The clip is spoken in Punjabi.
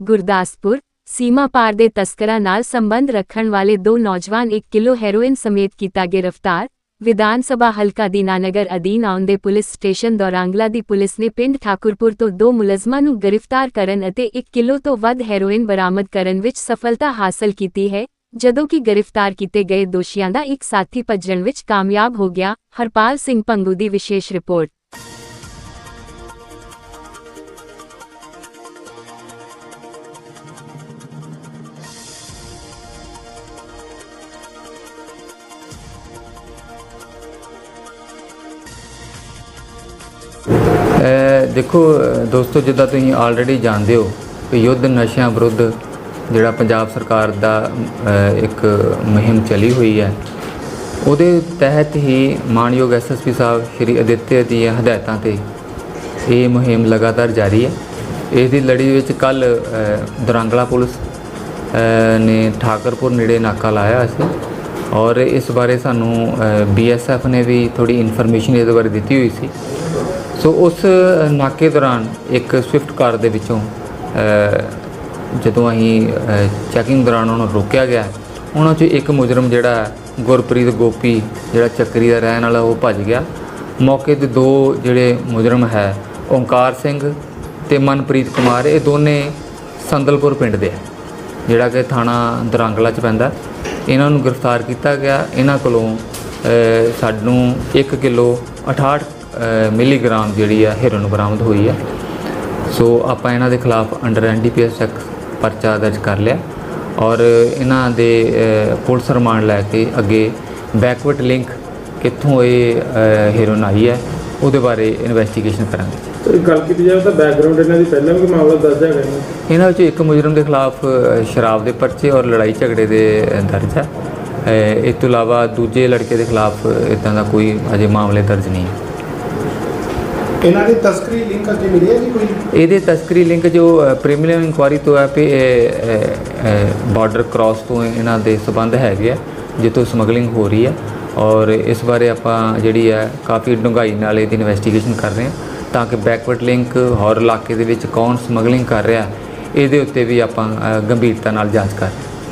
ਗੁਰਦਾਸਪੁਰ, ਸੀਮਾ ਪਾਰ ਦੇ ਤਸਕਰਾਂ ਨਾਲ ਸੰਬੰਧ ਰੱਖਣ ਵਾਲੇ ਦੋ ਨੌਜਵਾਨ 1 ਕਿਲੋ ਹੈਰੋਇਨ ਸਮੇਤ ਕੀਤਾ ਗ੍ਰਿਫਤਾਰ ਵਿਧਾਨ ਸਭਾ ਹਲਕਾ ਦੀਨਾਨਗਰ ਅਧੀਨ ਆਉਂਦੇ ਪੁਲਿਸ ਸਟੇਸ਼ਨ ਦੌਰਾਂਗਲਾ ਦੀ ਪੁਲਿਸ ਨੇ ਪਿੰਡ ਠਾਕੁਰਪੁਰ ਤੋਂ ਦੋ ਮੁਲਜ਼ਮਾਂ ਨੂੰ ਗ੍ਰਿਫਤਾਰ ਕਰਨ ਅਤੇ 1 ਕਿਲੋ ਤੋਂ ਵੱਧ ਹੈਰੋਇਨ ਬਰਾਮਦ ਕਰਨ ਵਿੱਚ ਸਫਲਤਾ ਹਾਸਲ ਕੀਤੀ ਹੈ, ਜਦੋਂ ਕਿ ਗ੍ਰਿਫਤਾਰ ਕੀਤੇ ਗਏ ਦੋਸ਼ੀਆਂ ਦਾ ਇੱਕ ਸਾਥੀ ਭੱਜਣ ਵਿੱਚ ਕਾਮਯਾਬ ਹੋ ਗਿਆ, ਹਰਪਾਲ ਸਿੰਘ ਪੰਗੂ ਦੀ ਵਿਸ਼ੇਸ਼ ਰਿਪੋਰਟ। ਦੇਖੋ ਦੋਸਤੋ, ਜਿੱਦਾਂ ਤੁਸੀਂ ਆਲਰੇਡੀ ਜਾਣਦੇ ਹੋ ਕਿ ਯੁੱਧ ਨਸ਼ਿਆਂ ਵਿਰੁੱਧ ਜਿਹੜਾ ਪੰਜਾਬ ਸਰਕਾਰ ਦਾ ਇੱਕ ਮੁਹਿੰਮ ਚਲੀ ਹੋਈ ਹੈ, ਉਹਦੇ ਤਹਿਤ ਹੀ ਮਾਨਯੋਗ ਐਸਐਸਪੀ ਸਾਹਿਬ ਸ਼੍ਰੀ ਅਦਿੱਤਿਆ ਦੀਆਂ ਹਦਾਇਤਾਂ ਤੇ ਇਹ ਮੁਹਿੰਮ ਲਗਾਤਾਰ ਜਾਰੀ ਹੈ। ਇਸ ਦੀ ਲੜੀ ਵਿੱਚ ਕੱਲ ਦਰਾਂਗਲਾ ਪੁਲਿਸ ਨੇ ਠਾਕਰਪੁਰ ਨੇੜੇ ਨਾਕਾ ਲਾਇਆ ਸੀ ਔਰ ਇਸ ਬਾਰੇ ਸਾਨੂੰ ਬੀਐਸਐਫ ਨੇ ਵੀ ਥੋੜੀ ਇਨਫੋਰਮੇਸ਼ਨ ਇਹਦੇ ਬਾਰੇ ਦਿੱਤੀ ਹੋਈ ਸੀ। ਸੋ ਉਸ ਨਾਕੇ ਦੌਰਾਨ ਇੱਕ ਸਵਿਫਟ ਕਾਰ ਦੇ ਵਿੱਚੋਂ ਜਦੋਂ ਅਸੀਂ ਚੈਕਿੰਗ ਦੌਰਾਨ ਉਹਨੂੰ ਰੋਕਿਆ ਗਿਆ, ਉਹਨਾਂ 'ਚੋਂ ਇੱਕ ਮੁਜਰਮ ਜਿਹੜਾ ਗੁਰਪ੍ਰੀਤ ਗੋਪੀ, ਜਿਹੜਾ ਚੱਕਰੀ ਦਾ ਰਹਿਣ ਵਾਲਾ, ਉਹ ਭੱਜ ਗਿਆ। ਮੌਕੇ ਤੇ ਦੋ ਜਿਹੜੇ ਮੁਜਰਮ ਹੈ ਓਂਕਾਰ ਸਿੰਘ ਤੇ ਮਨਪ੍ਰੀਤ ਕੁਮਾਰ, ਇਹ ਦੋਨੇ ਸੰਦਲਪੁਰ ਪਿੰਡ ਦੇ ਹੈ, ਜਿਹੜਾ ਕਿ ਥਾਣਾ ਦਰਾਂਗਲਾ ਚ ਪੈਂਦਾ। ਇਹਨਾਂ ਨੂੰ ਗ੍ਰਿਫਤਾਰ ਕੀਤਾ ਗਿਆ। ਇਹਨਾਂ ਕੋਲੋਂ ਸਾਨੂੰ 1 ਕਿਲੋ 68 ਮਿਲੀਗ੍ਰਾਮ ਜਿਹੜੀ ਆ ਹੈਰੋਇਨ ਬਰਾਮਦ ਹੋਈ ਹੈ ਸੋ ਆਪਾਂ ਇਹਨਾਂ ਦੇ ਖਿਲਾਫ ਅੰਡਰ ਐਨਡੀਪੀਐਸ ਐਕਟ ਪਰਚਾ ਦਰਜ ਕਰ ਲਿਆ। ਔਰ ਇਹਨਾਂ ਦੇ ਪੁਲਿਸ ਰਿਮਾਂਡ ਲੈ ਕੇ ਅੱਗੇ ਬੈਕਵਰਡ ਲਿੰਕ ਕਿੱਥੋਂ ਇਹ ਹੈਰੋਇਨ ਆਈ ਹੈ ਉਹਦੇ ਬਾਰੇ ਇਨਵੈਸਟੀਗੇਸ਼ਨ ਕਰਾਂਗੇ। ਗੱਲ ਕੀਤੀ ਜਾਵੇ ਤਾਂ ਬੈਕਗ੍ਰਾਉਂਡ ਇਹਨਾਂ ਦੀ ਪਹਿਲਾਂ ਵੀ ਮਾਮਲਾ ਦਰਜ ਹੈਗਾ ਇਹਨਾਂ ਵਿੱਚ ਇੱਕ ਮੁਜਰਮ ਦੇ ਖਿਲਾਫ ਸ਼ਰਾਬ ਦੇ ਪਰਚੇ ਔਰ ਲੜਾਈ ਝਗੜੇ ਦੇ ਦਰਜ ਹੈ। ਇਸ ਤੋਂ ਇਲਾਵਾ ਦੂਜੇ ਲੜਕੇ ਦੇ ਖਿਲਾਫ ਇਦਾਂ ਦਾ ਕੋਈ ਅਜੇ ਮਾਮਲੇ ਦਰਜ ਨਹੀਂ ਹੈ। ਇਹਨਾਂ ਦੀ ਤਸਕਰੀ ਲਿੰਕ ਅੱਗੇ ਮਿਲੀ ਹੈ ਜੀ ਕੋਈ ਇਹਦੇ ਤਸਕਰੀ ਲਿੰਕ ਜੋ ਪ੍ਰੀਮੀਅਮ ਇਨਕੁਆਰੀ ਤੋਂ ਹੈ ਕਿ ਬਾਰਡਰ ਕ੍ਰਾਸ ਤੋਂ ਇਹਨਾਂ ਦੇ ਸਬੰਧ ਹੈਗੇ ਆ, ਜਿੱਥੋਂ ਸਮਗਲਿੰਗ ਹੋ ਰਹੀ ਹੈ ਔਰ ਇਸ ਬਾਰੇ ਆਪਾਂ ਜਿਹੜੀ ਹੈ ਕਾਫੀ ਡੂੰਘਾਈ ਨਾਲ ਇਹਦੀ ਇਨਵੈਸਟੀਗੇਸ਼ਨ ਕਰ ਰਹੇ ਹਾਂ ਤਾਂ ਕਿ ਬੈਕਵਰਡ ਲਿੰਕ ਹੋਰ ਇਲਾਕੇ ਦੇ ਵਿੱਚ ਕੌਣ ਸਮਗਲਿੰਗ ਕਰ ਰਿਹਾ, ਇਹਦੇ ਉੱਤੇ ਵੀ ਆਪਾਂ ਗੰਭੀਰਤਾ ਨਾਲ ਜਾਂਚ ਕਰ